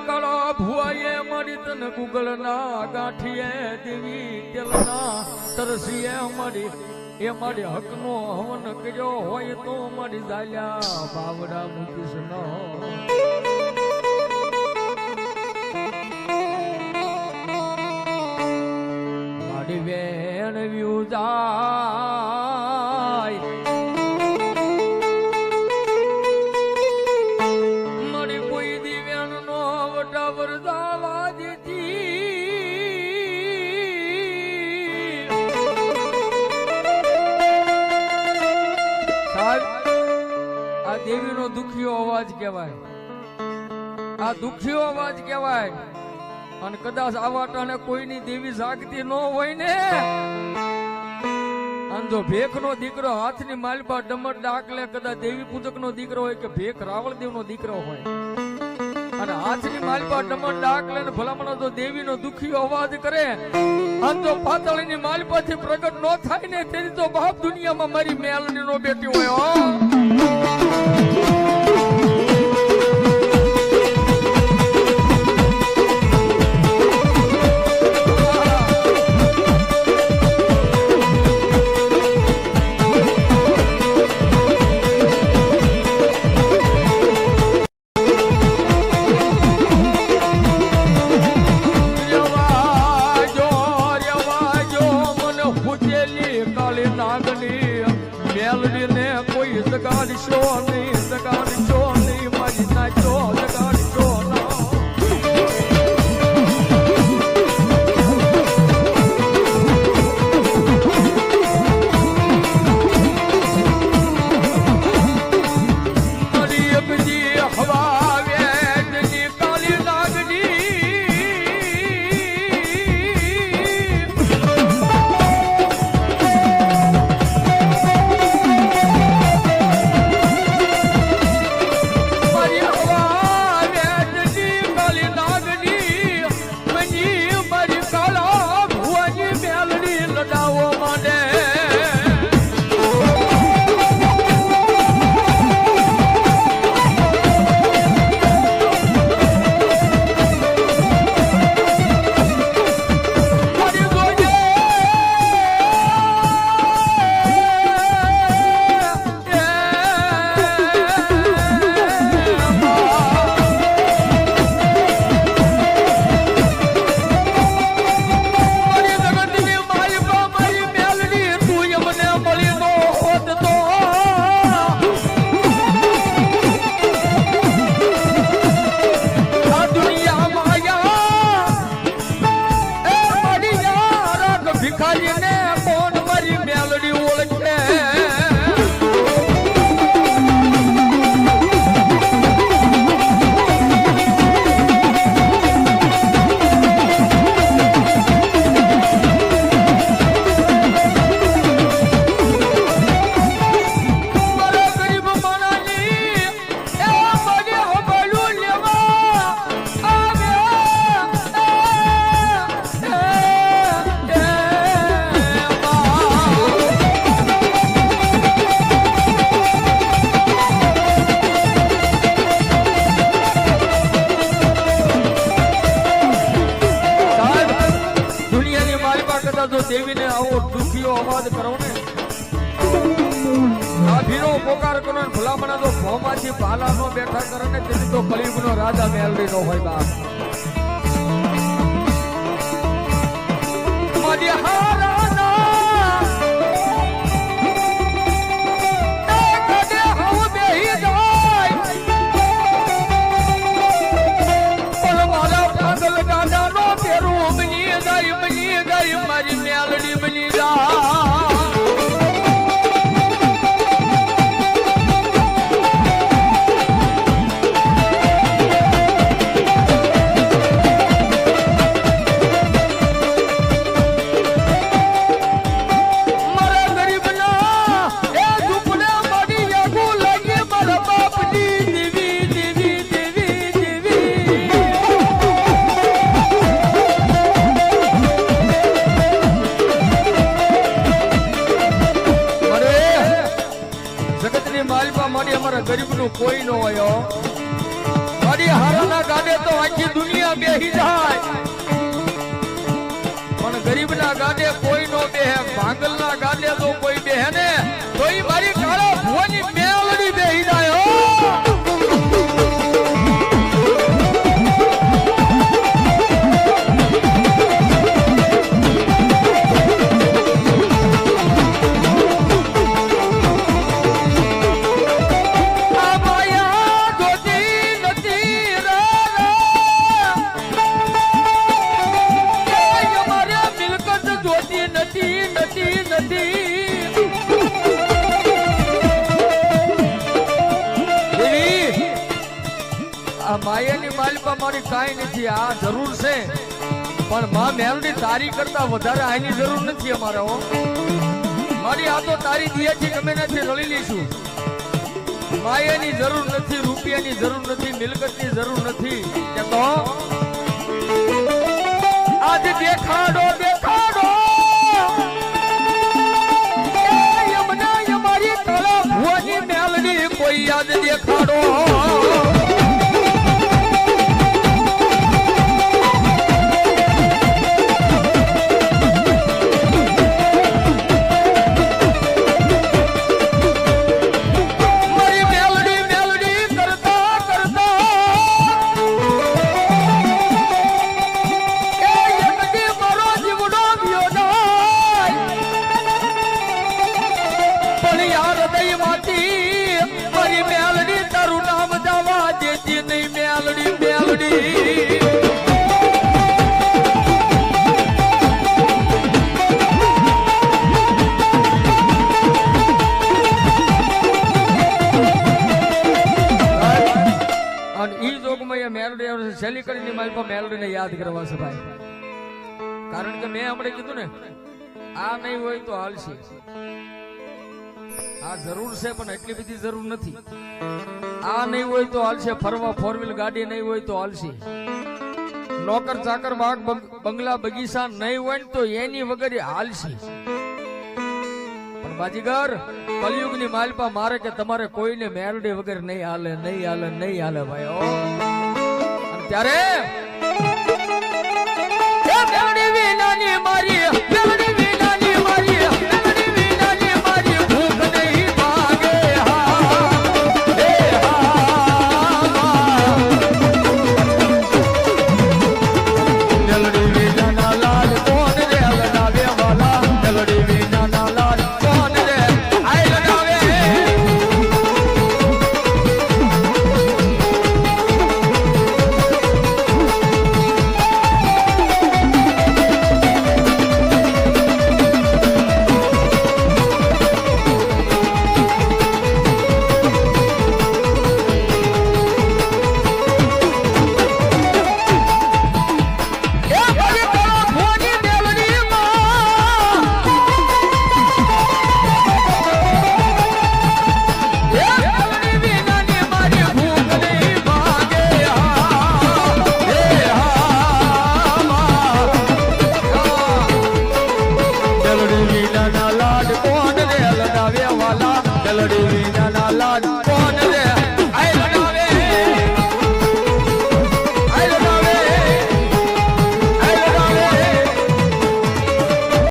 કાળા ભુવાએ મારી તને ગુગળના ગાંઠીએ દેવી તેલના તરસીએ મારી. એ મારી હકનો હવન કર્યો હોય તો મારી દાલ્યા બાવડા મુકીશ ન. વટા વરદાવા દીધી સાહેબ, આ દેવીનો દુખિયો અવાજ કહેવાય. આ દુખિયો અવાજ કહેવાય. અને કદાચ આવા ટાણે કોઈની દેવી જાગતી ન હોય ને? અને જો ભેખનો દીકરો હાથની માલપા ડમર ડાકલે કદાચ દેવી પૂજક નો દીકરો હોય કે ભેખ રાવળદેવ નો દીકરો હોય. અને હાથની માલપા ડમણ ડાકલે ને ભલામણો તો દેવી નો દુખી અવાજ કરે. અને જો પાતળની માલપાથી પ્રગટ ન થાય ને તેની તો બાપ દુનિયામાં મારી મેલની નો બેટી હોય કાળી નાગની મેલડીને કોઈ જગાડશો નહીં જગાડશો નહીં મારી નાચો દેવીને આવો દુખીયો અવાજ કરો ને. આ ભીરો પોકાર કરો ને, ભલામણા તો ભોમાંથી ભાલાનો બેઠા કરો ને, તેથી તો કલિયુગનો રાજા મેલડી નો હોય બાપ. મારી હારાના ન હોય. મારી હારાના ગાડે તો આખી દુનિયા બેહી જાય પણ ગરીબના ગાડે કોઈ નો બેહે, ભાંગલના ગાડે તો કોઈ બેહે ને માલિપા મારી નથી, આ જરૂર છે. પણ માં મેલડી તારી કરતા વધારે આની જરૂર નથી અમારે મારી આ તો તારી દિયાથી ગમે નથી રળી લઈશું. માયાની જરૂર નથી, રૂપિયાની જરૂર નથી, મિલકતની જરૂર નથી. કે તો આજ દેખાડો પણ યાર હૃદયમાંથી મારી મેલડી તારું નામ જવા દેતી નહીં મેલડી મેલડી. મેલડી શૈલી કરીને મારી પાસે મેલડીને યાદ કરવા છે કારણ કે મેં હમણાં કીધું ને, આ નહીં હોય તો હાલશે. આ જરૂર છે, પણ એટલી બધી જરૂર નથી. આ નહીં હોય તો હાલશે, ફરવા ફોર વ્હીલ ગાડી નહીં હોય તો હાલશે. નોકર ચાકર બાગ, બંગલા બગીચા નહીં હોય ને તો એની વગર હાલશે. પણ બાજીગર, કલયુગની માલપા મારે કે તમારે કોઈને મેરડી વગર નહીં હાલે નહીં હાલે નહીં હાલે ભાઈ ઓ ત્યારે મેરડી મારી